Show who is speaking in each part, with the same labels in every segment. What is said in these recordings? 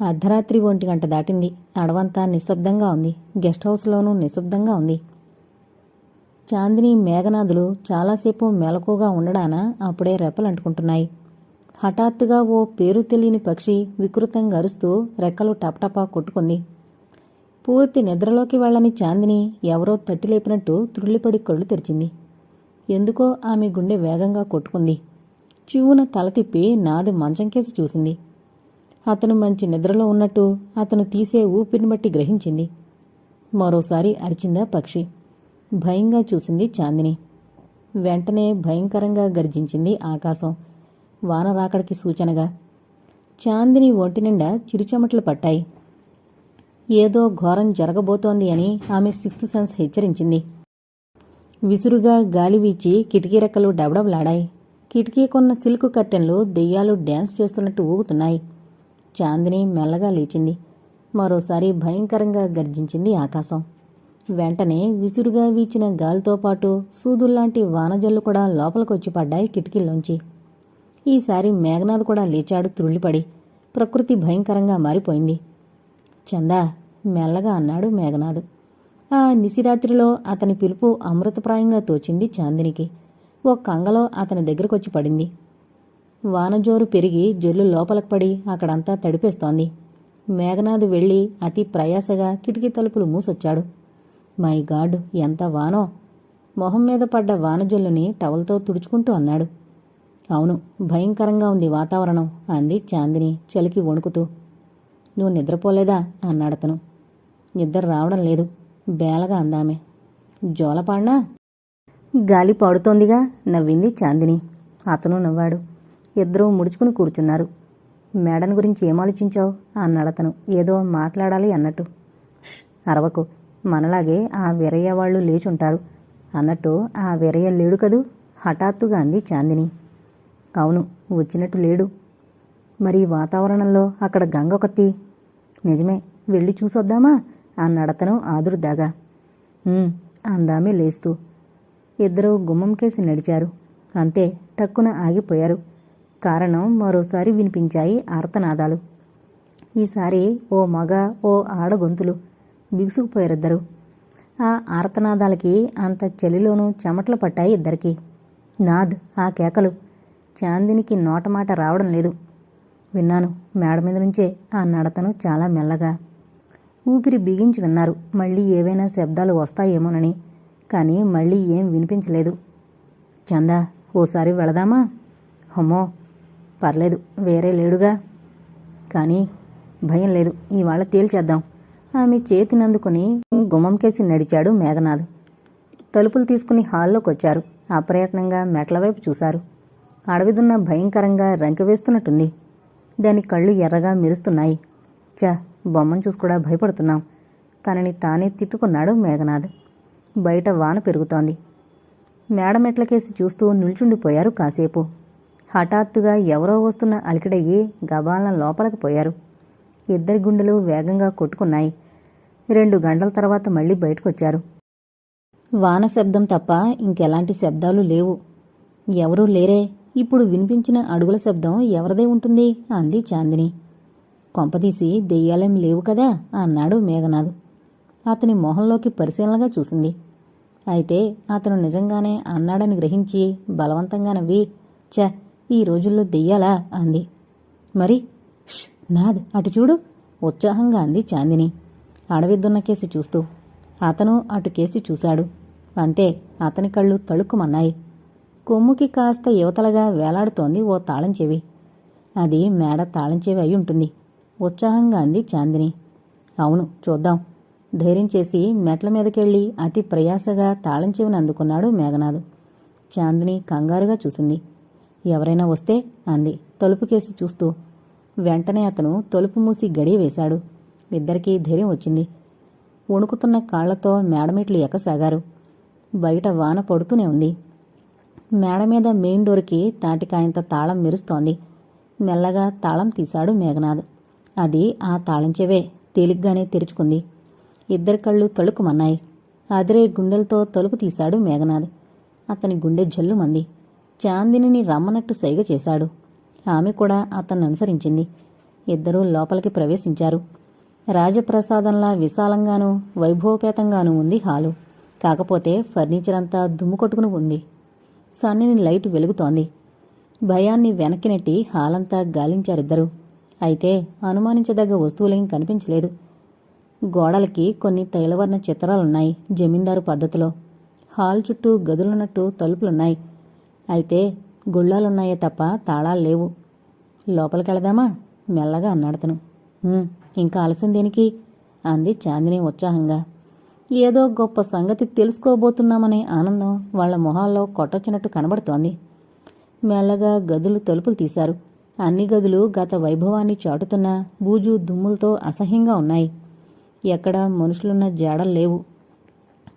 Speaker 1: అర్ధరాత్రి ఒంటి గంట దాటింది. అడవంతా నిశ్శబ్దంగా ఉంది. గెస్ట్ హౌస్లోనూ నిశ్శబ్దంగా ఉంది. చాందిని మేఘనాథులు చాలాసేపు మెలకుగా ఉండడాన అప్పుడే రెప్పలంటుకుంటున్నాయి హఠాత్తుగా ఓ పేరు తెలియని పక్షి వికృతంగా అరుస్తూ రెక్కలు టపటపా కొట్టుకుంది. పూర్తి నిద్రలోకి వెళ్ళని చాందిని ఎవరో తట్టి లేపినట్టు త్రుళ్ళిపడి కళ్ళు తెరిచింది. ఎందుకో ఆమె గుండె వేగంగా కొట్టుకుంది. చివున తల తిప్పి నాది మంచం కేసి చూసింది. అతను మంచి నిద్రలో ఉన్నట్టు అతను తీసే ఊపిరిని బట్టి గ్రహించింది. మరోసారి అరిచిందా పక్షి? భయంగా చూసింది చాందిని. వెంటనే భయంకరంగా గర్జించింది ఆకాశం. వాన రాకడికి సూచనగా చాందిని ఒంటి నిండా చిరుచెమటలు పట్టాయి. ఏదో ఘోరం జరగబోతోంది అని ఆమె సిక్స్త్ సెన్స్ హెచ్చరించింది. విసురుగా గాలి వీచి కిటికీ రెక్కలు డబడబలాడాయి. కిటికీకున్న సిల్క్ కర్టెన్లు దెయ్యాలు డ్యాన్స్ చేస్తున్నట్టు ఊగుతున్నాయి. చాందిని మెల్లగా లేచింది. మరోసారి భయంకరంగా గర్జించింది ఆకాశం. వెంటనే విసురుగా వీచిన గాలితో పాటు సూదుల్లాంటి వానజల్లు కూడా లోపలికొచ్చి పడ్డాయి కిటికీల్లోంచి. ఈసారి మేఘనాథ్ కూడా లేచాడు త్రుళ్ళిపడి. ప్రకృతి భయంకరంగా మారిపోయింది. చందా మెల్లగా అన్నాడు మేఘనాథ్. ఆ నిసిరాత్రిలో అతని పిలుపు అమృతప్రాయంగా తోచింది చాందినికి. ఓ కంగలో అతని దగ్గరకొచ్చి పడింది. వానజోరు పెరిగి జల్లు లోపలకు పడి అక్కడంతా తడిపేస్తోంది. మేఘనాథ్ వెళ్ళి అతి ప్రయాసగా కిటికీ తలుపులు మూసొచ్చాడు. మై గాడ్ ఎంత వానో! మొహం మీద పడ్డ వానజల్లుని టవల్తో తుడుచుకుంటూ అన్నాడు. అవును భయంకరంగా ఉంది వాతావరణం అంది చాందిని చలికి వణుకుతూ. నువ్వు నిద్రపోలేదా? అన్నాడతను నిద్ర రావడం లేదు బేలగా అందామే. జోలపాడినా? గాలి పాడుతోందిగా నవ్వింది చాందిని. అతను నవ్వాడు. ఇద్దరూ ముడుచుకుని కూర్చున్నారు. మేడని గురించి ఏం ఆలోచించావు? అన్నాడతను ఏదో మాట్లాడాలి అన్నట్టు. అరవకు. మనలాగే ఆ వీరయ్య వాళ్ళు లేచుంటారు. అన్నట్టు ఆ వీరయ్య లేడు కదూ? హఠాత్తుగా అంది చాందిని. అవును వచ్చినట్టు లేడు. మరి వాతావరణంలో అక్కడ గంగ ఒకతి నిజమే వెళ్ళి చూసొద్దామా? అన్నాడతను ఆదురుదాగా. అందామే లేస్తూ. ఇద్దరూ గుమ్మంకేసి నడిచారు. అంతే టక్కున ఆగిపోయారు. కారణం మరోసారి వినిపించాయి ఆర్తనాదాలు. ఈసారి ఓ మగ ఓ ఆడ గొంతులు బిగుసుకుపోయారిద్దరు. ఆ ఆర్తనాదాలకి అంత చలిలోనూ చెమటలు పట్టాయి ఇద్దరికి. నాద్ ఆ కేకలు. చాందినికి నోటమాట రావడం లేదు. విన్నాను మేడ మీద నుంచే ఆ నడతను చాలా మెల్లగా. ఊపిరి బిగించి విన్నారు మళ్ళీ ఏవైనా శబ్దాలు వస్తాయేమోనని. కానీ మళ్ళీ ఏం వినిపించలేదు. చందా ఓసారి వెళదామా? హమ్మో పర్లేదు వేరే లేడుగా. కానీ భయం లేదు ఇవాళ తేల్చేద్దాం. ఆమె చేతినందుకుని గుమ్మంకేసి నడిచాడు మేఘనాథ్. తలుపులు తీసుకుని హాల్లోకి వచ్చారు అప్రయత్నంగా మెట్ల వైపు చూశారు. అడవిదున్న భయంకరంగా రంకెవేస్తున్నట్టుంది. దాని కళ్ళు ఎర్రగా మెరుస్తున్నాయి. చా బొమ్మను చూసి కూడా భయపడుతున్నాం. తనని తానే తిట్టుకున్నాడు మేఘనాథ్. బయట వాన పెరుగుతోంది. మేడ మెట్లకేసి చూస్తూ నిల్చుండిపోయారు కాసేపు. హఠాత్తుగా ఎవరో వస్తున్న అలికిడయ్యి గబాలన లోపలికి పోయారు. ఇద్దరి గుండెలు వేగంగా కొట్టుకున్నాయి. రెండు గంటల తర్వాత మళ్ళీ బయటకొచ్చారు. వాన శబ్దం తప్ప ఇంకెలాంటి శబ్దాలు లేవు. ఎవరూ లేరే. ఇప్పుడు వినిపించిన అడుగుల శబ్దం ఎవరిదే ఉంటుంది? అంది చాందిని. కొంపదీసి దెయ్యాలేం లేవు కదా? అన్నాడు మేఘనాథ్. అతని మొహంలోకి పరిశీలనగా చూసింది. అయితే అతను నిజంగానే అన్నాడని గ్రహించి బలవంతంగా నవ్వి చ ఈ రోజుల్లో దెయ్యాలా? అంది. మరి "ష్, నాద్ అటు చూడు ఉత్సాహంగా అంది చాందిని. అడవిద్దున్న కేసి చూస్తూ. అతను అటు కేసి చూశాడు. అంతే అతని కళ్ళు తళుక్కుమన్నాయి కొమ్ముకి కాస్త యువతలగా వేలాడుతోంది ఓ తాళం చెవి అది మేడ తాళం చెవి అయి ఉంటుంది. ఉత్సాహంగా అంది చాందిని. అవును చూద్దాం. ధైర్యం చేసి మెట్ల మీదకెళ్ళి అతి ప్రయాసగా తాళం చెవిని అందుకున్నాడు మేఘనాథ్. చాందిని కంగారుగా చూసింది. ఎవరైనా వస్తే అంది. తలుపుకేసి చూస్తూ వెంటనే అతను తలుపు మూసి గడియ వేశాడు. ఇద్దరికీ ధైర్యం వచ్చింది. వణుకుతున్న కాళ్ళతో మేడమెట్లు ఎక్కసాగారు. బయట వాన పడుతూనే ఉంది. మేడ మీద మెయిన్ డోర్కి తాటికాయంత తాళం మెరుస్తోంది. మెల్లగా తాళం తీశాడు మేఘనాథ్. అది ఆ తాళం చెవే తేలిగ్గానే తెరుచుకుంది. ఇద్దరి కళ్ళు తళుకుమన్నాయి. అదిరే గుండెలతో తలుపు తీశాడు మేఘనాథ్. అతని గుండె జల్లుమంది. చాందినిని రమ్మనట్టు సైగ చేశాడు. ఆమె కూడా అతన్ని అనుసరించింది ఇద్దరూ లోపలికి ప్రవేశించారు. రాజప్రసాదంలా విశాలంగానూ వైభవపేతంగానూ ఉంది హాలు. కాకపోతే ఫర్నిచర్ అంతా దుమ్ము కొట్టుకుని ఉంది. సన్నిని లైట్ వెలుగుతోంది. భయాన్ని వెనక్కి నెట్టి హాలంతా గాలించారిద్దరూ. అయితే అనుమానించదగ్గ వస్తువులేం కనిపించలేదు. గోడలకి కొన్ని తైలవర్ణ చిత్రాలున్నాయి జమీందారు పద్ధతిలో. హాల్ చుట్టూ గదులున్నట్టు తలుపులున్నాయి. అయితే గుళ్ళాలున్నాయే తప్ప తాళాలు లేవు. లోపలికెళదామా? మెల్లగా అన్నాడతను ఇంకా ఆలస్యం దేనికి? అంది చాందిని ఉత్సాహంగా. ఏదో గొప్ప సంగతి తెలుసుకోబోతున్నామనే ఆనందం వాళ్ళ మొహాల్లో కొట్టొచ్చినట్టు కనబడుతోంది. మెల్లగా గదులు తలుపులు తీశారు. అన్ని గదులు గత వైభవాన్ని చాటుతున్న బూజు దుమ్ములతో అసహ్యంగా ఉన్నాయి. ఎక్కడా మనుషులున్న జాడలు లేవు.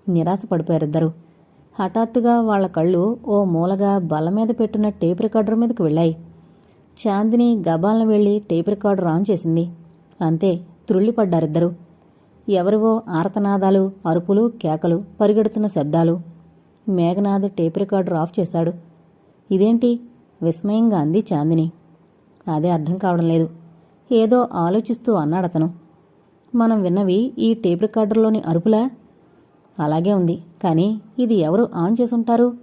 Speaker 1: నిరాశ పడిపోయారిద్దరు హఠాత్తుగా వాళ్ళ కళ్ళు ఓ మూలగా బల్ల మీద పెట్టున్న టేప్ రికార్డర్ మీదకి వెళ్ళాయి. చాందిని గబాలను వెళ్ళి టేప్ రికార్డర్ ఆన్ చేసింది. అంతే త్రుళ్ళిపడ్డారిద్దరూ. ఎవరివో ఆర్తనాదాలు అరుపులు కేకలు పరిగెడుతున్న శబ్దాలు. మేఘనాథ్ టేప్ రికార్డర్ ఆఫ్ చేశాడు. ఇదేంటి? విస్మయంగా అంది చాందిని. అదే అర్థం కావడం లేదు. ఏదో ఆలోచిస్తూ అన్నాడతను. మనం విన్నవి ఈ టేప్ రికార్డర్లోని అరుపులా? అలాగే ఉంది. కానీ ఇది ఎవరు ఆన్ చేసుంటారు?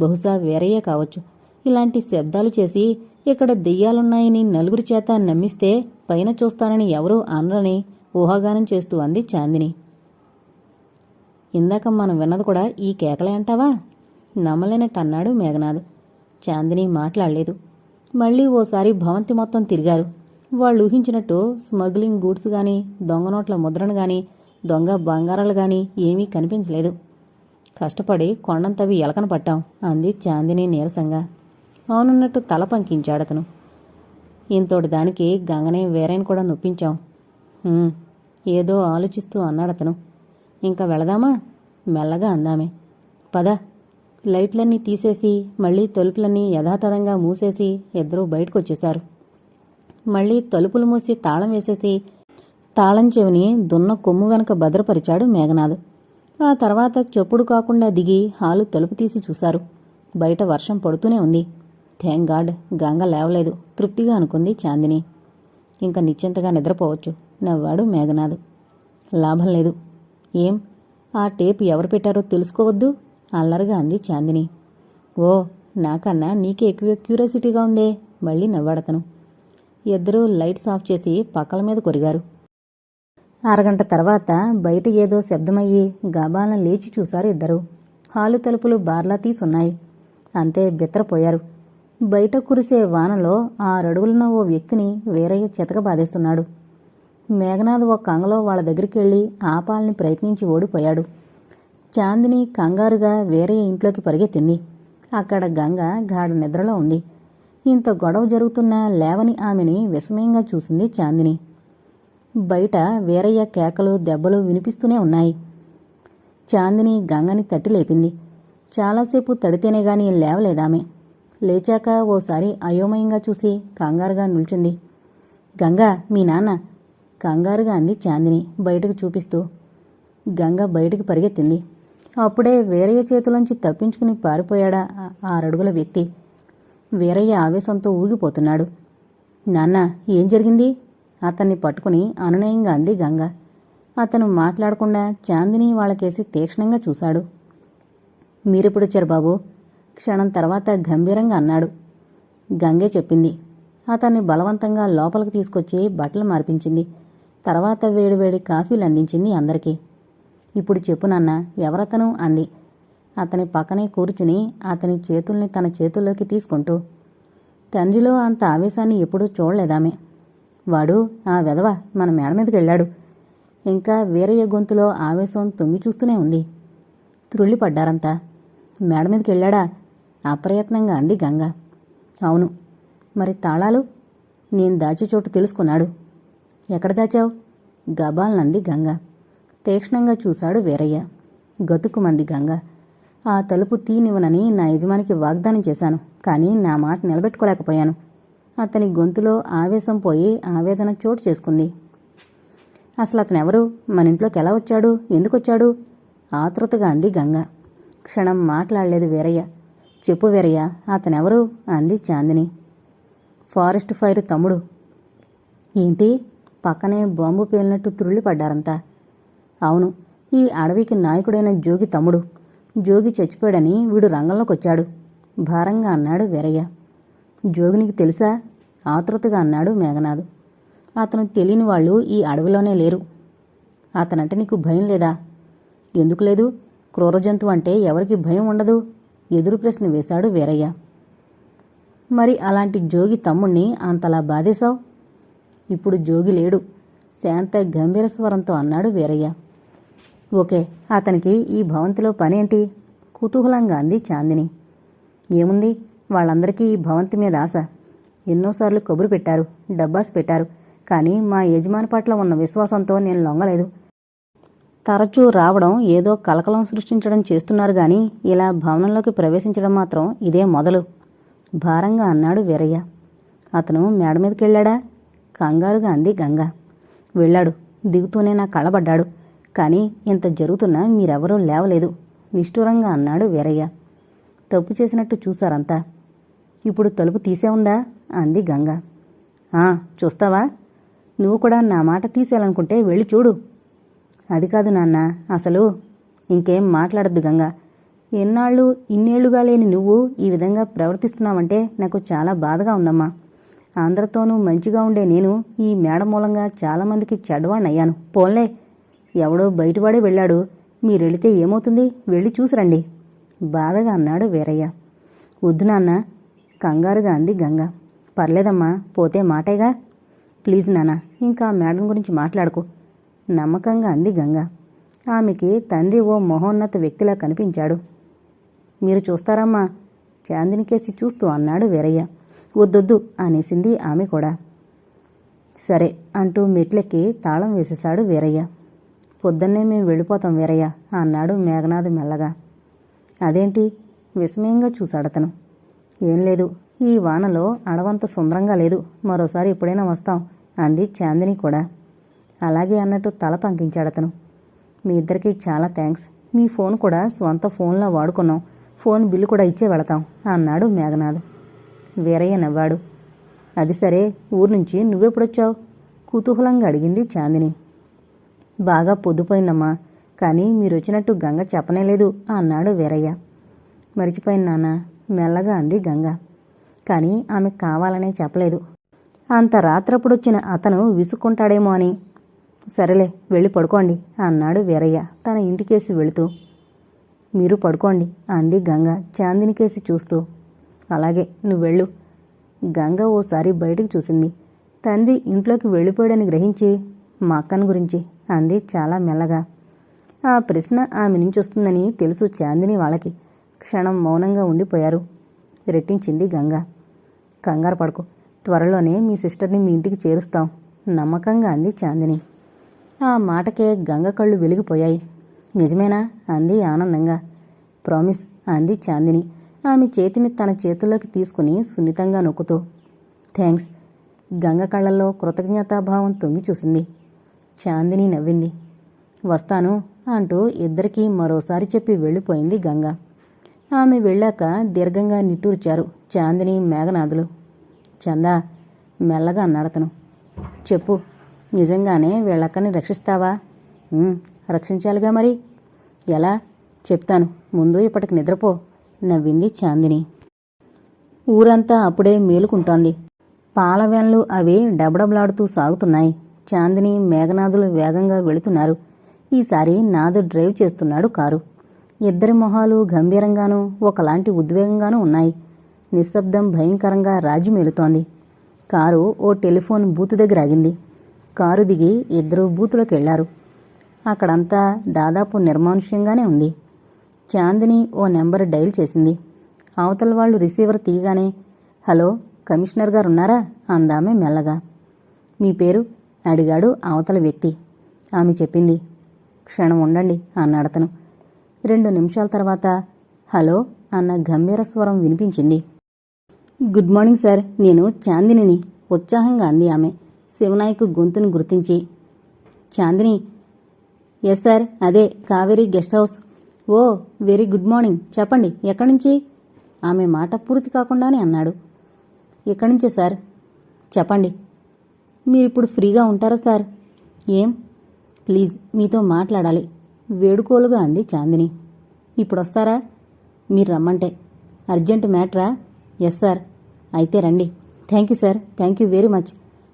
Speaker 1: బహుశా వేరయ్యే కావచ్చు. ఇలాంటి శబ్దాలు చేసి ఇక్కడ దెయ్యాలున్నాయని నలుగురి చేత నమ్మిస్తే పైన చూస్తానని ఎవరూ అనరని ఊహాగానం చేస్తూ అంది చాందిని. ఇందాక మనం విన్నది కూడా ఈ కేకలే అంటావా? నమ్మలేనట్టు అన్నాడు మేఘనాథ్. చాందిని మాట్లాడలేదు. మళ్ళీ ఓసారి భవంతి మొత్తం తిరిగారు. వాళ్ళు ఊహించినట్టు స్మగ్లింగ్ గూడ్స్ గాని దొంగ నోట్ల ముద్రను గాని దొంగ బంగారాలు గాని ఏమీ కనిపించలేదు. కష్టపడి కొండంతవి ఎలకన పట్టాం అంది చాందిని నీరసంగా. అవునున్నట్టు తల పంకించాడతను ఇంతోటి దానికి గంగనే వేరేని కూడా నొప్పించాం. ఏదో ఆలోచిస్తూ అన్నాడతను ఇంకా వెళదామా? మెల్లగా అందామే. పద. లైట్లన్నీ తీసేసి మళ్ళీ తలుపులన్నీ యథాతథంగా మూసేసి ఇద్దరూ బయటకొచ్చేశారు. మళ్ళీ తలుపులు మూసి తాళం వేసేసి తాళం చెవిని దున్న కొమ్ము వెనక భద్రపరిచాడు మేఘనాథ్. ఆ తర్వాత చెప్పుడు కాకుండా దిగి హాలు తలుపు తీసి చూశారు. బయట వర్షం పడుతూనే ఉంది. థ్యాంక్ గాడ్ గంగ లేవలేదు. తృప్తిగా అనుకుంది చాందిని. ఇంకా నిశ్చింతగా నిద్రపోవచ్చు నవ్వాడు మేఘనాథ్. లాభం లేదు. ఏం? ఆ టేప్ ఎవరు పెట్టారో తెలుసుకోవద్దు? అల్లరిగా అంది చాందిని. ఓ నాకన్నా నీకే ఎక్కువ క్యూరియాసిటీగా ఉందే మళ్ళీ నవ్వాడతను. ఇద్దరూ లైట్స్ ఆఫ్ చేసి పక్కల మీద కొరిగారు. అరగంట తర్వాత బయట ఏదో శబ్దమయ్యి గబాలను లేచి చూశారు ఇద్దరు. హాలు తలుపులు బార్లా తీసున్నాయి. అంతే బిత్తరపోయారు. బయట కురిసే వానలో ఆరడుగులున్న ఓ వ్యక్తిని వేరయ్య చితక బాధేస్తున్నాడు. మేఘనాథ్ ఒక కంగలో వాళ్ళ దగ్గరికి వెళ్ళి ఆపాలని ప్రయత్నించి ఓడిపోయాడు. చాందిని కంగారుగా వేరే ఇంట్లోకి పరిగెత్తింది. అక్కడ గంగ గాఢ నిద్రలో ఉంది. ఇంత గొడవ జరుగుతున్నా లేవని ఆమెని విస్మయంగా చూసింది చాందిని. బయట వీరయ్య కేకలు దెబ్బలు వినిపిస్తూనే ఉన్నాయి. చాందిని గంగని తట్టి లేపింది. చాలాసేపు తడితేనే గాని లేవలేదామె. లేచాక ఓసారి అయోమయంగా చూసి కంగారుగా నిల్చుంది. గంగా మీ నాన్న కంగారుగా అంది చాందిని బయటకు చూపిస్తూ. గంగ బయటకు పరిగెత్తింది. అప్పుడే వీరయ్య చేతిలోంచి తప్పించుకుని పారిపోయాడా ఆ- ఆరడుగుల వ్యక్తి. వీరయ్య ఆవేశంతో ఊగిపోతున్నాడు. నాన్న ఏం జరిగింది? అతన్ని పట్టుకుని అనునయంగా అంది గంగ. అతను మాట్లాడకుండా చాందిని వాళ్ళకేసి తీక్షణంగా చూశాడు. మీరెప్పుడొచ్చారు బాబు? క్షణం తర్వాత గంభీరంగా అన్నాడు. గంగే చెప్పింది. అతన్ని బలవంతంగా లోపలికి తీసుకొచ్చి బట్టలు మార్పించింది. తర్వాత వేడివేడి కాఫీలు అందించింది అందరికీ. ఇప్పుడు చెప్పు నాన్న ఎవరతను? అంది. అతని పక్కనే కూర్చుని అతని చేతుల్ని తన చేతుల్లోకి తీసుకుంటూ తండ్రిలో అంత ఆవేశాన్ని ఎప్పుడూ చూడలేదామే. వాడు ఆ వెధవ మన మేడ మీదకి వెళ్ళాడు. ఇంకా వీరయ్య గొంతులో ఆవేశం తొంగి చూస్తూనే ఉంది. త్రుళ్ళిపడ్డారంతా. మేడ మీదకి వెళ్ళాడా? అప్రయత్నంగా అంది గంగ. అవును. మరి తాళాలు? నేను దాచే చోటు తెలుసుకున్నాడు. ఎక్కడ దాచావు? గబాల్నంది గంగ. తీక్షణంగా చూశాడు వీరయ్య. గతుకుమంది గంగ. ఆ తలుపు తీనివ్వనని నా యజమానికి వాగ్దానం చేశాను. కానీ నా మాట నిలబెట్టుకోలేకపోయాను. అతని గొంతులో ఆవేశం పోయి ఆవేదన చోటు చేసుకుంది. అసలు అతనెవరు మన ఇంట్లోకి ఎలా వచ్చాడు? ఎందుకొచ్చాడు? ఆతృతగా అంది గంగ. క్షణం మాట్లాడలేదు వీరయ్య. చెప్పు వీరయ్య అతనెవరు? అంది చాందిని. ఫారెస్ట్ ఫైర్ తమ్ముడు. ఏంటి? పక్కనే బాంబు పేలినట్టు తురుళ్ళు పడ్డారంతా అవును ఈ అడవికి నాయకుడైన జోగి తమ్ముడు. జోగి చచ్చిపోయాడని వీడు రంగంలోకి వచ్చాడు భారంగా అన్నాడు వీరయ్య. జోగినికి తెలుసా? ఆతృతగా అన్నాడు మేఘనాథ్. అతను తెలియని వాళ్ళు ఈ అడవిలోనే లేరు. అతనంటే నీకు భయం లేదా? ఎందుకు లేదు? క్రూర జంతువు అంటే ఎవరికి భయం ఉండదు? ఎదురు ప్రశ్న వేశాడు వీరయ్య. మరి అలాంటి జోగి తమ్ముణ్ణి అంతలా బాధేశావు? ఇప్పుడు జోగి లేడు. శాంత గంభీర స్వరంతో అన్నాడు వీరయ్య. ఓకే అతనికి ఈ భవంతిలో పనేంటి కుతూహలంగా అంది చాందిని. ఏముంది? వాళ్ళందరికీ ఈ భవంతి మీద ఆశ. ఎన్నోసార్లు కబురు పెట్టారు డబ్బాస్ పెట్టారు కానీ మా యజమాని పట్ల ఉన్న విశ్వాసంతో నేను లొంగలేదు. తరచూ రావడం ఏదో కలకలం సృష్టించడం చేస్తున్నారు గాని ఇలా భవనంలోకి ప్రవేశించడం మాత్రం ఇదే మొదలు. భారంగా అన్నాడు వీరయ్య. అతను మేడ మీదకి వెళ్ళాడా కంగారుగా అంది గంగ. వెళ్ళాడు. దిగుతూనే నా కళ్ళబడ్డాడు. కానీ ఇంత జరుగుతున్నా మీరెవరూ లేవలేదు. నిష్ఠూరంగా అన్నాడు వీరయ్య. తప్పు చేసినట్టు చూశారంతా. ఇప్పుడు తలుపు తీసే ఉందా? అంది గంగ. చూస్తావా? నువ్వు కూడా నా మాట తీసేయాలనుకుంటే వెళ్ళి చూడు. అది కాదు నాన్న అసలు ఇంకేం మాట్లాడద్దు గంగ. ఎన్నాళ్ళు ఇన్నేళ్ళుగా లేని నువ్వు ఈ విధంగా ప్రవర్తిస్తున్నావంటే నాకు చాలా బాధగా ఉందమ్మా. అందరితోనూ మంచిగా ఉండే నేను ఈ మేడ మూలంగా చాలామందికి చెడవాణ్ణయ్యాను పోన్లే ఎవడో బయటపడే వెళ్ళాడు. మీరెళితే ఏమవుతుంది? వెళ్ళి చూసిరండి. బాధగా అన్నాడు వీరయ్య. వద్దు నాన్న కంగారుగా అంది గంగా. పర్లేదమ్మా పోతే మాటేగా. ప్లీజ్ నాన్న ఇంకా మేడం గురించి మాట్లాడుకో. నమ్మకంగా అంది గంగ. ఆమెకి తండ్రి ఓ మహోన్నత వ్యక్తిలా కనిపించాడు. మీరు చూస్తారమ్మా చాందిని కేసి చూస్తూ అన్నాడు వీరయ్య. వద్దొద్దు అనేసింది ఆమె కూడా. సరే అంటూ మెట్లెక్కి తాళం వేసేశాడు వీరయ్య. పొద్దున్నే మేము వెళ్ళిపోతాం వీరయ్య అన్నాడు మేఘనాథ్ మెల్లగా. అదేంటి విస్మయంగా చూశాడతను. ఏం లేదు ఈ వానలో అడవంత సుందరంగా లేదు. మరోసారి ఎప్పుడైనా వస్తాం అంది చాందిని కూడా. అలాగే అన్నట్టు తల పంకించాడతను మీ ఇద్దరికీ చాలా థ్యాంక్స్ మీ ఫోన్ కూడా స్వంత ఫోన్లా వాడుకున్నాం. ఫోన్ బిల్లు కూడా ఇచ్చే వెళతాం అన్నాడు మేఘనాథ్. వీరయ్య నవ్వాడు. అది సరే ఊరు నుంచి నువ్వెప్పుడొచ్చావు? కుతూహలంగా అడిగింది చాందిని. బాగా పొద్దుపోయిందమ్మా కానీ మీరు వచ్చినట్టు గంగ చెప్పనేలేదు అన్నాడు వీరయ్య. మరిచిపోయింది నాన్న మెల్లగా అంది గంగ. కానీ ఆమె కావాలనే చెప్పలేదు. అంత రాత్రప్పుడొచ్చిన అతను విసుక్కుంటాడేమో అని. సరేలే వెళ్ళి పడుకోండి అన్నాడు వీరయ్య తన ఇంటికేసి వెళుతూ. మీరు పడుకోండి అంది గంగ చాందినికేసి చూస్తూ. అలాగే నువ్వు వెళ్ళు గంగ ఓసారి బయటికి చూసింది. తండ్రి ఇంట్లోకి వెళ్ళిపోయాడని గ్రహించి మా అక్కను గురించి అంది చాలా మెల్లగా. ఆ ప్రశ్న ఆమె నుంచి వస్తుందని తెలుసు చాందిని వాళ్ళకి. క్షణం మౌనంగా ఉండిపోయారు. రెట్టించింది గంగ. కంగారు పడుకో. త్వరలోనే మీ సిస్టర్ని మీ ఇంటికి చేరుస్తాం. నమ్మకంగా అంది చాందిని. ఆ మాటకే గంగ కళ్ళు వెలిగిపోయాయి. నిజమేనా? అంది ఆనందంగా. ప్రామిస్ అంది చాందిని. ఆమె చేతిని తన చేతుల్లోకి తీసుకుని సున్నితంగా నొక్కుతూ థ్యాంక్స్ గంగ కళ్ళల్లో కృతజ్ఞతాభావం తొంగి చూసింది. చాందిని నవ్వింది. వస్తాను అంటూ ఇద్దరికీ మరోసారి చెప్పి వెళ్ళిపోయింది గంగ. ఆమె వెళ్ళాక దీర్ఘంగా నిట్టూర్చారు చాందిని మేఘనాథులు. చందా మెల్లగా అన్నాడతను. చెప్పు నిజంగానే వీళ్ళక్కని రక్షిస్తావా? రక్షించాలిగా మరి. ఎలా? చెప్తాను. ముందు ఇప్పటికి నిద్రపో నవ్వింది చాందిని. ఊరంతా అప్పుడే మేలుకుంటోంది. పాలవ్యాన్లు అవి డబడబలాడుతూ సాగుతున్నాయి. చాందిని మేఘనాథులు వేగంగా వెళుతున్నారు. ఈసారి నాదు డ్రైవ్ చేస్తున్నాడు కారు. ఇద్దరి మొహాలు గంభీరంగానూ ఒకలాంటి ఉద్వేగంగానూ ఉన్నాయి. నిశ్శబ్దం భయంకరంగా రాజు మేలుతోంది. కారు ఓ టెలిఫోన్ బూత్ దగ్గర ఆగింది. కారు దిగి ఇద్దరు బూతులోకి వెళ్ళారు అక్కడంతా దాదాపు నిర్మానుష్యంగానే ఉంది. చాందిని ఓ నెంబర్ డైల్ చేసింది. అవతల వాళ్ళు రిసీవర్ తీయగానే హలో కమిషనర్ గారు ఉన్నారా? అందామె మెల్లగా. మీ పేరు? అడిగాడు అవతల వ్యక్తి. ఆమె చెప్పింది. క్షణం ఉండండి అన్నాడతను. రెండు నిమిషాల తర్వాత హలో అన్న గంభీర స్వరం వినిపించింది. గుడ్ మార్నింగ్ సార్ నేను చాందినిని ఉత్సాహంగా అంది ఆమె. శివనాయకు గొంతును గుర్తించి చాందిని ఎస్ సార్ అదే Kaveri guest house. Oh very good morning చెప్పండి ఎక్కడి నుంచి ఆమె మాట పూర్తి కాకుండానే అన్నాడు. ఎక్కడి నుంచే సార్? చెప్పండి. మీరిప్పుడు ఫ్రీగా ఉంటారా సార్? ఏం ప్లీజ్ మీతో మాట్లాడాలి. వేడుకోలుగా అంది చాందిని. ఇప్పుడు వస్తారా మీరు రమ్మంటే. అర్జెంట్ మ్యాటరా? Yes sir. అయితే రండి. Thank you sir. Thank you very much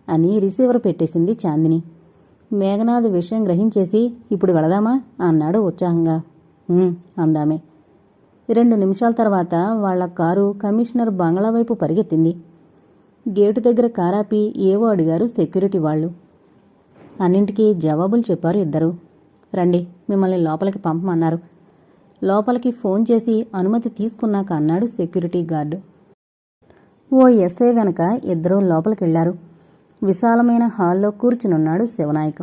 Speaker 1: అని రిసీవర్ పెట్టేసింది చాందిని. మేఘనాథ్ విషయం గ్రహించేసి ఇప్పుడు వెళదామా? అన్నాడు ఉత్సాహంగా. అందామే. రెండు నిమిషాల తర్వాత వాళ్ళ కారు కమిషనర్ బంగ్లా వైపు పరిగెత్తింది. గేటు దగ్గర కారాపి ఏవో అడిగారు సెక్యూరిటీ వాళ్ళు. అన్నింటికీ జవాబులు చెప్పారు ఇద్దరు. రండి మిమ్మల్ని లోపలికి పంపమన్నారు. లోపలికి ఫోన్ చేసి అనుమతి తీసుకున్నాక అన్నాడు సెక్యూరిటీ గార్డు. ఓ ఎస్ఐ వెనక ఇద్దరూ లోపలికెళ్ళారు. విశాలమైన హాల్లో కూర్చునున్నాడు శివనాయక్.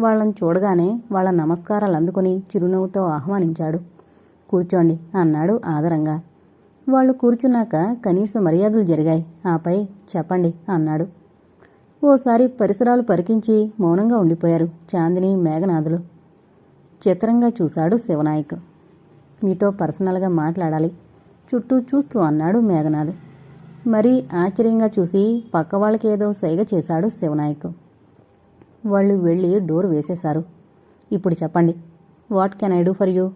Speaker 1: వాళ్ళని చూడగానే వాళ్ళ నమస్కారాలు అందుకుని చిరునవ్వుతో ఆహ్వానించాడు. కూర్చోండి అన్నాడు ఆదరంగా. వాళ్ళు కూర్చున్నాక కనీస మర్యాదలు జరిగాయి. ఆపై చెప్పండి అన్నాడు. ఓసారి పరిసరాలు పరికించి మౌనంగా ఉండిపోయారు చాందిని మేఘనాథులు. చిత్రంగా చూశాడు శివనాయక్. మీతో పర్సనల్గా మాట్లాడాలి. చుట్టూ చూస్తూ అన్నాడు మేఘనాథ్. మరీ ఆశ్చర్యంగా చూసి పక్క వాళ్ళకి ఏదో సైగ చేశాడు శివనాయక్. వాళ్ళు వెళ్ళి డోర్ వేసేశారు. ఇప్పుడు చెప్పండి what can I do for you?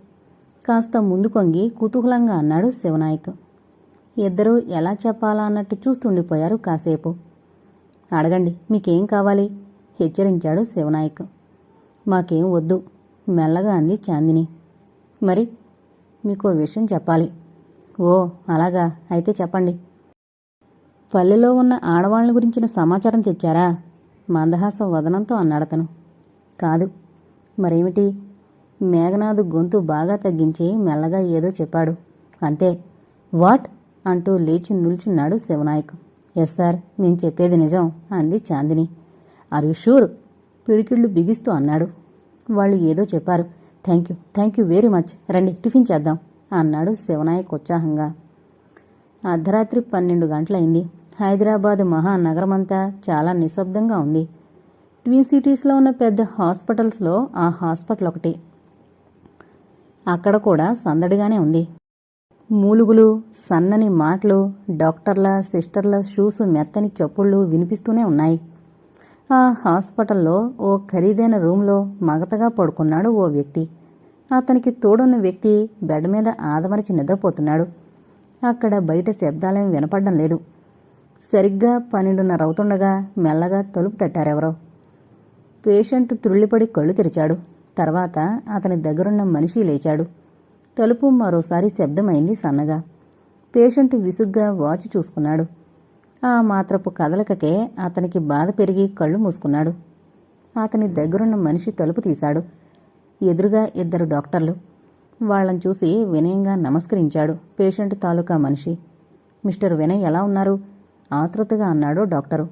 Speaker 1: కాస్త ముందు కొంగి కుతూహలంగా అన్నాడు శివనాయక్. ఇద్దరూ ఎలా చెప్పాలా అన్నట్టు చూస్తుండిపోయారు కాసేపు. అడగండి మీకేం కావాలి? హెచ్చరించాడు శివనాయక్. మాకేం వద్దు మెల్లగా అంది చాందిని. మరి మీకు విషయం చెప్పాలి. ఓ అలాగా. అయితే చెప్పండి. పల్లెలో ఉన్న ఆడవాళ్ళని గురించిన సమాచారం తెచ్చారా? మందహాసం వదనంతో అన్నాడతను. కాదు. మరేమిటి? మేఘనాథ్ గొంతు బాగా తగ్గించి మెల్లగా ఏదో చెప్పాడు. అంతే. వాట్? అంటూ లేచి నిల్చున్నాడు శివనాయక్. ఎస్ సార్ నేను చెప్పేది నిజం అంది చాందిని. ఆర్ షూర్ పిడికిళ్ళు బిగిస్తూ అన్నాడు. వాళ్ళు ఏదో చెప్పారు. Thank you thank you very much. రండి టిఫిన్ చేద్దాం అన్నాడు శివనాయక్ ఉత్సాహంగా. అర్ధరాత్రి పన్నెండు గంటలైంది. హైదరాబాద్ మహానగరమంతా చాలా నిశ్శబ్దంగా ఉంది. ట్విన్ సిటీస్లో ఉన్న పెద్ద హాస్పిటల్స్లో ఆ హాస్పిటల్ ఒకటి. అక్కడ కూడా సందడిగానే ఉంది. మూలుగులు సన్నని మాటలు డాక్టర్ల సిస్టర్ల షూస్ మెత్తని చప్పుళ్ళు వినిపిస్తూనే ఉన్నాయి. ఆ హాస్పిటల్లో ఓ ఖరీదైన రూంలో మగతగా పడుకున్నాడు ఓ వ్యక్తి. అతనికి తోడున్న వ్యక్తి బెడ్ మీద ఆదమరిచి నిద్రపోతున్నాడు. అక్కడ బయట శబ్దాలేం వినపడడం లేదు. సరిగ్గా పన్నెండున్నర అవుతుండగా మెల్లగా తలుపు తట్టారెవరో. పేషెంట్ త్రుళ్ళిపడి కళ్ళు తెరిచాడు. తర్వాత అతని దగ్గరున్న మనిషి లేచాడు. తలుపు మరోసారి శబ్దమైంది సన్నగా. పేషెంట్ విసుగ్గా వాచ్ చూసుకున్నాడు. ఆ మాత్రపు కదలకకే అతనికి బాధ పెరిగి కళ్ళు మూసుకున్నాడు. అతని దగ్గరున్న మనిషి తలుపు తీశాడు. ఎదురుగా ఇద్దరు డాక్టర్లు వాళ్ళని చూసి వినయంగా నమస్కరించాడు పేషెంట్ తాలూకా మనిషి. మిస్టర్ వినయ్ ఎలా ఉన్నారు? ఆతృతగా అన్నాడు డాక్టరు.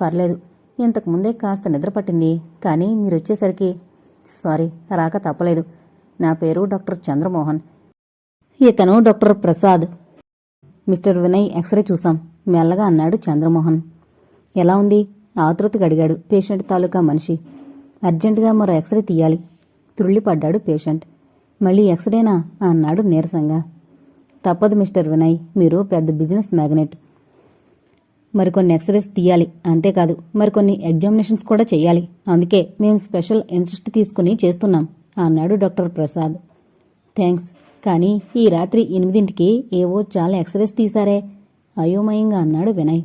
Speaker 1: పర్లేదు ఇంతకుముందే కాస్త నిద్ర పట్టింది కానీ మీరు వచ్చేసరికి సారీ రాక తప్పలేదు. నా పేరు డాక్టర్ చంద్రమోహన్. ఇతను doctor Prasad. Mister Vinay x ray చూసాం మెల్లగా అన్నాడు చంద్రమోహన్. ఎలా ఉంది? ఆతృతగా అడిగాడు పేషెంట్ తాలూకా మనిషి. అర్జెంటుగా మరో ఎక్స్రే తీయాలి. త్రుళ్ళిపడ్డాడు పేషెంట్. మళ్ళీ ఎక్స్రేనా? అన్నాడు నీరసంగా. తప్పదు మిస్టర్ వినయ్ మీరు పెద్ద బిజినెస్ మ్యాగ్నెట్. మరికొన్ని ఎక్స్రేస్ తీయాలి అంతేకాదు మరికొన్ని ఎగ్జామినేషన్స్ కూడా చేయాలి. అందుకే మేము స్పెషల్ ఇంట్రెస్ట్ తీసుకుని చేస్తున్నాం అన్నాడు డాక్టర్ ప్రసాద్. థ్యాంక్స్ కానీ ఈ రాత్రి ఎనిమిదింటికి ఏవో చాలా ఎక్స్రేస్ తీశారే. అయోమయంగా అన్నాడు వినయ్.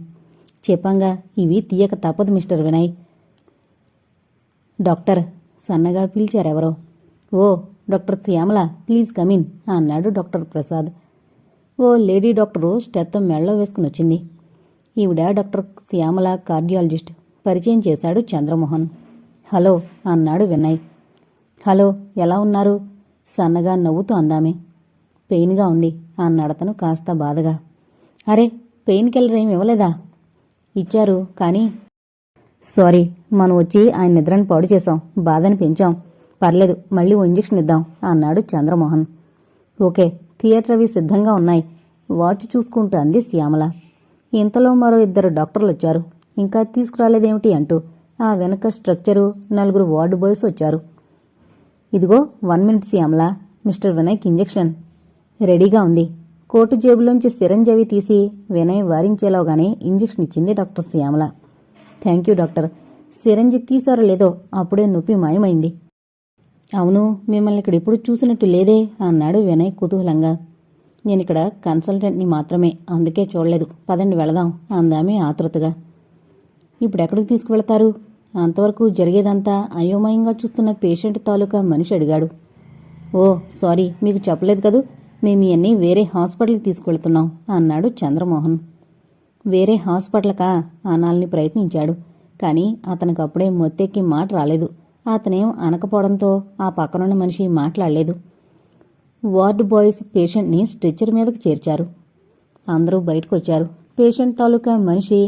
Speaker 1: చెప్పంగా ఇవి తీయక తప్పదు మిస్టర్ వినయ్. డాక్టర్ సన్నగా పిలిచారెవరో. ఓ doctor Shyamala please come in అన్నాడు డాక్టర్ ప్రసాద్. ఓ లేడీ డాక్టరు స్టెత్తం మెళ్ళో వేసుకుని వచ్చింది ఈవిడ డాక్టర్ శ్యామల కార్డియాలజిస్ట్ పరిచయం చేశాడు చంద్రమోహన్. హలో అన్నాడు వినయ్. హలో ఎలా ఉన్నారు? సన్నగా నవ్వుతూ అందామే. పెయిన్గా ఉంది అన్నాడతను కాస్త బాధగా. అరే పెయిన్ కిల్లర్ ఏమి ఇవ్వలేదా? ఇచ్చారు కానీ సారీ మనం వచ్చి ఆయన నిద్రను పాడు చేశాం బాధని పెంచాం. పర్లేదు మళ్ళీ ఓ ఇంజెక్షన్ ఇద్దాం అన్నాడు చంద్రమోహన్. ఓకే థియేటర్ అవి సిద్ధంగా ఉన్నాయి. వాచ్ చూసుకుంటూ అంది శ్యామల. ఇంతలో మరో ఇద్దరు డాక్టర్లు వచ్చారు. ఇంకా తీసుకురాలేదేమిటి అంటూ ఆ వెనక స్ట్రక్చరు నలుగురు వార్డు బాయ్స్ వచ్చారు. ఇదిగో one minute Shyamala mister Vinayak injection. రెడీగా ఉంది. కోటు జేబులోంచి సిరంజవి తీసి వినయ్ వారించేలోగానే ఇంజెక్షన్ ఇచ్చింది doctor Shyamala. Thank you doctor. Syringe తీసారో లేదో అప్పుడే నొప్పి మాయమైంది. అవును మిమ్మల్ని ఇక్కడ ఎప్పుడు చూసినట్టు లేదే అన్నాడు వినయ్ కుతూహలంగా. నేను ఇక్కడ కన్సల్టెంట్ని మాత్రమే అందుకే చూడలేదు. పదండి వెళదాం అందామే ఆతృతగా. ఇప్పుడు ఎక్కడికి తీసుకువెళతారు? అంతవరకు జరిగేదంతా అయోమయంగా చూస్తున్న పేషెంట్ తాలూకా మనిషి అడిగాడు. ఓ సారీ మీకు చెప్పలేదు కదూ? మేము ఇవన్నీ వేరే హాస్పిటల్కి తీసుకెళ్తున్నాం అన్నాడు చంద్రమోహన్. వేరే హాస్పిటల్కా? అనాలని ప్రయత్నించాడు. కానీ అతనికి అప్పుడే మొత్తెక్కి మాట రాలేదు. అతనేం అనకపోవడంతో ఆ పక్కనున్న మనిషి మాట్లాడలేదు. వార్డ్ బాయ్స్ పేషెంట్ని స్ట్రెచ్చర్ మీదకు చేర్చారు. అందరూ బయటకు వచ్చారు పేషెంట్ తాలూకా మనిషి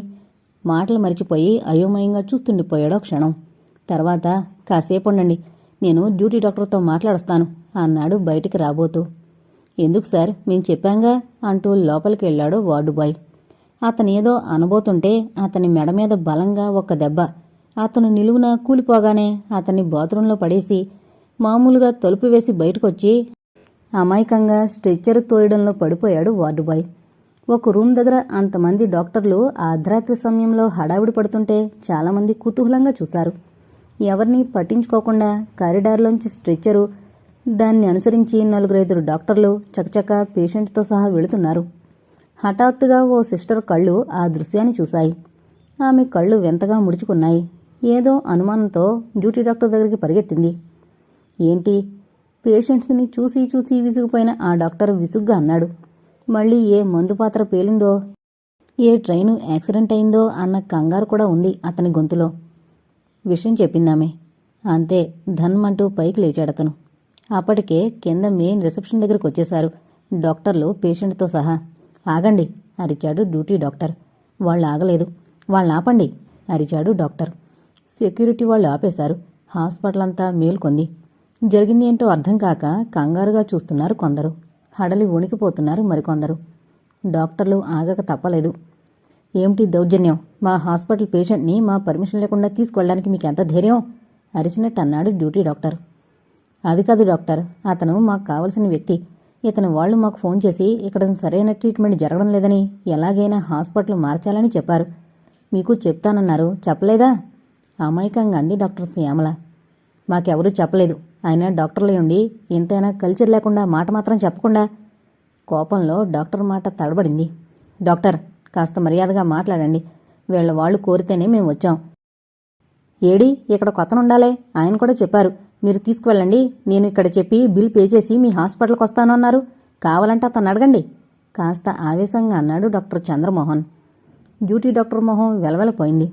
Speaker 1: మాటలు మరిచిపోయి అయోమయంగా చూస్తుండిపోయాడో ఒక క్షణం. తర్వాత కాసేపు ఉండండి నేను డ్యూటీ డాక్టర్తో మాట్లాడుస్తాను అన్నాడు బయటికి రాబోతూ. ఎందుకు సార్? మేము చెప్పాంగా? అంటూ లోపలికి వెళ్ళాడు వార్డు బాయ్ అతనేదో ఏదో అనబోతుంటే అతని మెడ మీద బలంగా ఒక దెబ్బ. అతను నిలువున కూలిపోగానే అతన్ని బాత్రూంలో పడేసి మామూలుగా తలుపు వేసి బయటకొచ్చి అమాయకంగా స్ట్రెచ్చర్ తోయడంలో పడిపోయాడు వార్డు బాయ్ ఒక రూమ్ దగ్గర అంతమంది డాక్టర్లు అర్ధరాత్రి సమయంలో హడావిడి పడుతుంటే చాలామంది కుతూహలంగా చూశారు. ఎవరిని పట్టించుకోకుండా కారిడార్లోంచి స్ట్రెచ్చరు దాన్ని అనుసరించి నలుగురైదురు డాక్టర్లు చకచక పేషెంట్తో సహా వెళుతున్నారు. హఠాత్తుగా ఓ సిస్టర్ కళ్ళు ఆ దృశ్యాన్ని చూశాయి. ఆమె కళ్ళు వింతగా ముడుచుకున్నాయి. ఏదో అనుమానంతో డ్యూటీ డాక్టర్ దగ్గరికి పరిగెత్తింది. ఏంటి? పేషెంట్స్ని చూసి చూసి విసిగిపోయిన ఆ డాక్టర్ విసుగ్గా అన్నాడు. మళ్ళీ ఏ మందు పాత్ర పేలిందో ఏ ట్రైను యాక్సిడెంట్ అయిందో అన్న కంగారు కూడా ఉంది అతని గొంతులో. విషయం చెప్పిందామె. అంతే ధన్మంటూ పైకి లేచాడతను. అప్పటికే కింద మెయిన్ రిసెప్షన్ దగ్గరకు వచ్చేశారు. డాక్టర్లు పేషెంట్తో సహా. ఆగండి అరిచాడు డ్యూటీ డాక్టర్. వాళ్ళు ఆగలేదు. వాళ్ళు ఆపండి అరిచాడు డాక్టర్. సెక్యూరిటీ వాళ్ళు ఆపేశారు. హాస్పిటల్ అంతా మేల్కొంది. జరిగింది ఏంటో అర్థం కాక కంగారుగా చూస్తున్నారు కొందరు. హడలి వణికిపోతున్నారు మరికొందరు. డాక్టర్లు ఆగక తప్పలేదు. ఏమిటి దౌర్జన్యం? మా హాస్పిటల్ పేషెంట్ని మా పర్మిషన్ లేకుండా తీసుకెళ్ళడానికి మీకు ఎంత ధైర్యం? అరిచినట్టు అన్నాడు డ్యూటీ డాక్టర్. అది కాదు డాక్టర్. అతను మాకు కావలసిన వ్యక్తి. ఇతని వాళ్ళు మాకు ఫోన్ చేసి ఇక్కడ సరైన ట్రీట్మెంట్ జరగడం లేదని ఎలాగైనా హాస్పిటల్ మార్చాలని చెప్పారు. మీకు చెప్తానన్నారు. చెప్పలేదా? అమాయకంగా అంది డాక్టర్ శ్యామల. మాకెవరూ చెప్పలేదు. ఆయన డాక్టర్లే ఉండి ఎంతైనా కల్చర్ లేకుండా మాట మాత్రం చెప్పకుండా కోపంలో డాక్టర్ మాట తడబడింది. డాక్టర్ కాస్త మర్యాదగా మాట్లాడండి. వీళ్ళ వాళ్ళు కోరితేనే మేము వచ్చాం. ఏడి ఇక్కడ కొత్తనుండాలే. ఆయన కూడా చెప్పారు. మీరు తీసుకువెళ్ళండి. నేను ఇక్కడ చెప్పి బిల్ పే చేసి మీ హాస్పిటల్కి వస్తాను అన్నారు. కావాలంటే అతను అడగండి. కాస్త ఆవేశంగా అన్నాడు డాక్టర్ చంద్రమోహన్. డ్యూటీ డాక్టర్ మొహం వెలవెలపోయింది.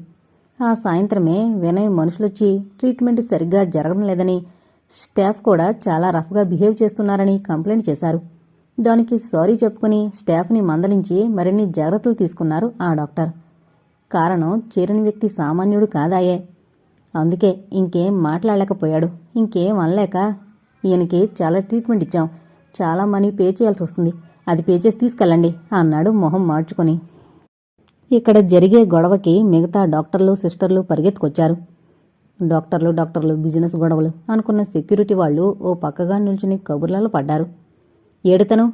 Speaker 1: ఆ సాయంత్రమే వినయ్ మనుషులొచ్చి ట్రీట్మెంట్ సరిగ్గా జరగడం లేదని స్టాఫ్ కూడా చాలా రఫ్గా బిహేవ్ చేస్తున్నారని కంప్లైంట్ చేశారు. దానికి సారీ చెప్పుకుని స్టాఫ్ని మందలించి మరిన్ని జాగ్రత్తలు తీసుకున్నారు ఆ డాక్టర్. కారణం చేరిన వ్యక్తి సామాన్యుడు కాదాయే. అందుకే ఇంకేం మాట్లాడలేకపోయాడు. ఇంకేం అనలేక ఈయనకి చాలా ట్రీట్మెంట్ ఇచ్చాం. చాలా మనీ పే చేయాల్సి వస్తుంది. అది పే చేసి తీసుకెళ్ళండి అన్నాడు మొహం మార్చుకొని. ఇక్కడ జరిగే గొడవకి మిగతా డాక్టర్లు సిస్టర్లు పరిగెత్తుకొచ్చారు. డాక్టర్లు డాక్టర్లు బిజినెస్ గొడవలు అనుకున్న సెక్యూరిటీ వాళ్ళు ఓ పక్కగా నిల్చుని కబుర్లలో పడ్డారు. ఏడుతను?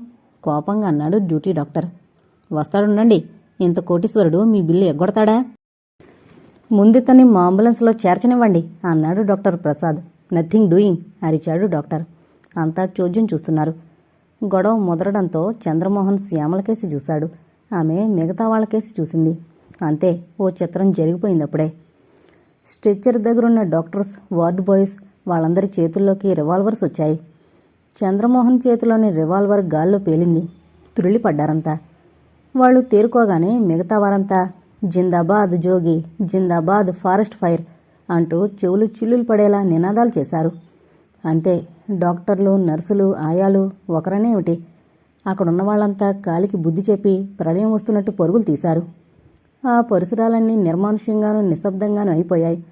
Speaker 1: కోపంగా అన్నాడు డ్యూటీ డాక్టర్. వస్తాడుండండి. ఇంత కోటీశ్వరుడు మీ బిల్లు ఎగ్గొడతాడా? ముందితన్ని మా అంబులెన్స్లో చేర్చనివ్వండి అన్నాడు డాక్టర్ ప్రసాద్. నథింగ్ డూయింగ్ అరిచాడు డాక్టర్. అంతా చోద్యం చూస్తున్నారు. గొడవ ముదరడంతో చంద్రమోహన్ శ్యామలకేసి చూశాడు. ఆమె మిగతా వాళ్ళకేసి చూసింది. అంతే ఓ చిత్రం జరిగిపోయిందప్పుడే. స్ట్రెచ్చర్ దగ్గరున్న డాక్టర్స్ వార్డ్ బాయ్స్ వాళ్ళందరి చేతుల్లోకి రివాల్వర్స్ వచ్చాయి. చంద్రమోహన్ చేతిలోని రివాల్వర్ గాల్లో పేలింది. తుళ్ళిపడ్డారంతా వాళ్ళు తేరుకోగానే మిగతా వారంతా జిందాబాద్ జోగి జిందాబాద్ ఫారెస్ట్ ఫైర్ అంటూ చెవులు చిల్లులు పడేలా నినాదాలు చేశారు. అంతే డాక్టర్లు నర్సులు ఆయాలు ఒకరనేమిటి? అక్కడున్న వాళ్ళంతా కాలికి బుద్ధి చెప్పి ప్రళయం వస్తున్నట్టు పరుగులు తీశారు. ఆ పరిసరాలన్నీ నిర్మానుష్యంగానూ నిశ్శబ్దంగానూ అయిపోయాయి.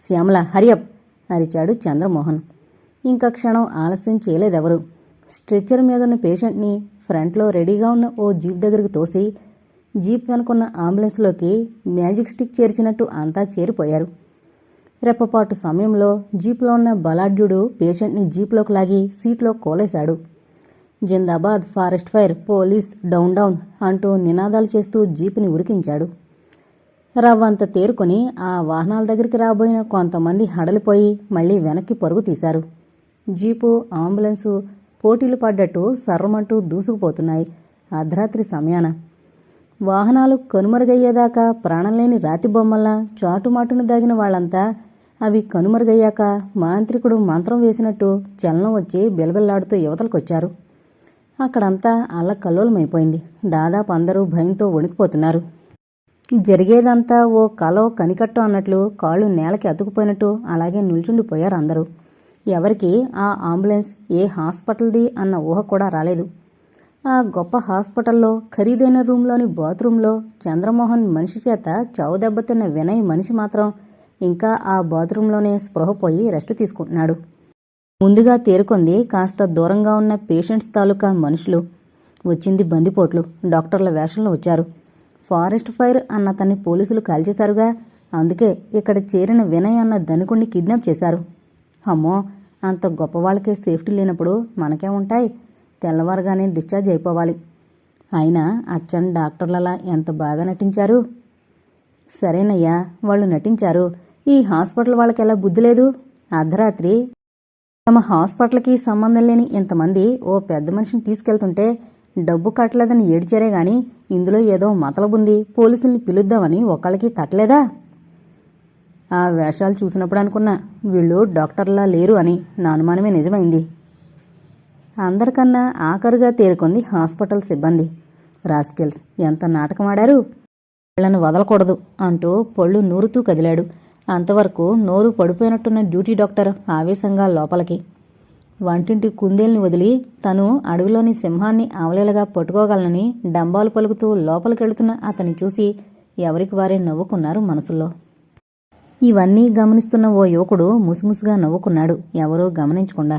Speaker 1: శ్యామల హరియప్ అరిచాడు చంద్రమోహన్. ఇంకా క్షణం ఆలస్యం చేయలేదెవరు? స్ట్రెచ్చర్ మీద ఉన్న పేషెంట్ని ఫ్రంట్లో రెడీగా ఉన్న ఓ జీప్ దగ్గరికి తోసి జీప్ వెనుకున్న అంబులెన్స్లోకి మ్యాజిక్ స్టిక్ చేర్చినట్టు అంతా చేరిపోయారు. రెప్పపాటు సమయంలో జీప్లో ఉన్న బలాఢ్యుడు పేషెంట్ని జీప్లోకి లాగి సీట్లో కోలేశాడు. జిందాబాద్ forest fire police down down అంటూ నినాదాలు చేస్తూ జీపుని ఉరికించాడు. రవ్వంత తేరుకొని ఆ వాహనాల దగ్గరికి రాబోయిన కొంతమంది హడలిపోయి మళ్ళీ వెనక్కి పరుగు తీశారు. జీపు అంబులెన్సు పోటీలు పడ్డట్టు సర్రమంటూ దూసుకుపోతున్నాయి. అర్ధరాత్రి సమయాన వాహనాలు కనుమరుగయ్యేదాకా ప్రాణం లేని రాతి బొమ్మల్లా చాటుమాటును దాగిన వాళ్ళంతా అవి కనుమరుగయ్యాక మాంత్రికుడు మంత్రం వేసినట్టు చలనం వచ్చి బిలబిల్లాడుతూ యువతలకొచ్చారు. అక్కడంతా అల్లకల్లోలమైపోయింది దాదాపు అందరూ భయంతో వణికిపోతున్నారు. జరిగేదంతా ఓ కలో కనికట్టు అన్నట్లు కాళ్ళు నేలకి అతుకుపోయినట్టు అలాగే నిల్చుండిపోయారు అందరూ. ఎవరికి ఆ అంబులెన్స్ ఏ హాస్పిటల్ది అన్న ఊహ కూడా రాలేదు. ఆ గొప్ప హాస్పిటల్లో ఖరీదైన రూమ్లోని బాత్రూంలో చంద్రమోహన్ మనిషి చేత చావు దెబ్బతిన్న వినయ్ మనిషి మాత్రం ఇంకా ఆ బాత్రూంలోనే స్పృహపోయి రెస్ట్ తీసుకుంటున్నాడు. ముందుగా తేరుకొంది కాస్త దూరంగా ఉన్న పేషెంట్స్ తాలూకా మనుషులు. వచ్చింది బందిపోట్లు. డాక్టర్ల వేషంలో వచ్చారు. ఫారెస్ట్ ఫైర్ అన్న తన్ని పోలీసులు కాల్చేశారుగా. అందుకే ఇక్కడ చేరిన వినయ్ అన్న ధనికుణ్ణి కిడ్నాప్ చేశారు. అమ్మో అంత గొప్పవాళ్ళకే సేఫ్టీ లేనప్పుడు మనకే ఉంటాయి? తెల్లవారుగానే డిశ్చార్జ్ అయిపోవాలి. అయినా అచ్చన్ డాక్టర్లలా ఎంత బాగా నటించారు? సరేనయ్యా వాళ్ళు నటించారు. ఈ హాస్పిటల్ వాళ్ళకి ఎలా బుద్ధి లేదు? అర్ధరాత్రి తమ హాస్పిటల్కి సంబంధం లేని ఇంతమంది ఓ పెద్ద మనిషిని తీసుకెళ్తుంటే డబ్బు కట్టలేదని ఏడ్చారే గాని ఇందులో ఏదో మతలబుంది పోలీసుల్ని పిలుద్దామని ఒకళ్ళకి తట్టలేదా? ఆ వేషాలు చూసినప్పుడు అనుకున్నా వీళ్ళు డాక్టర్లా లేరు అని నా అనుమానమే నిజమైంది. అందరికన్నా ఆఖరుగా తేరుకుంది హాస్పిటల్ సిబ్బంది. రాస్కెల్స్ ఎంత నాటకం ఆడారు వీళ్ళని వదలకూడదు అంటూ పొళ్ళు నూరుతూ కదిలాడు. అంతవరకు నోరు పడిపోయినట్టున్న డ్యూటీ డాక్టర్ ఆవేశంగా లోపలికి. వంటింటి కుందేల్ని వదిలి తను అడవిలోని సింహాన్ని ఆవలేలుగా పట్టుకోగలనని డంబాలు పలుకుతూ లోపలికెళ్తున్న అతన్ని చూసి ఎవరికి వారే నవ్వుకున్నారు మనసులో ఇవన్నీ గమనిస్తున్న ఓ యువకుడు ముసుముసుగా నవ్వుకున్నాడు ఎవరూ గమనించకుండా.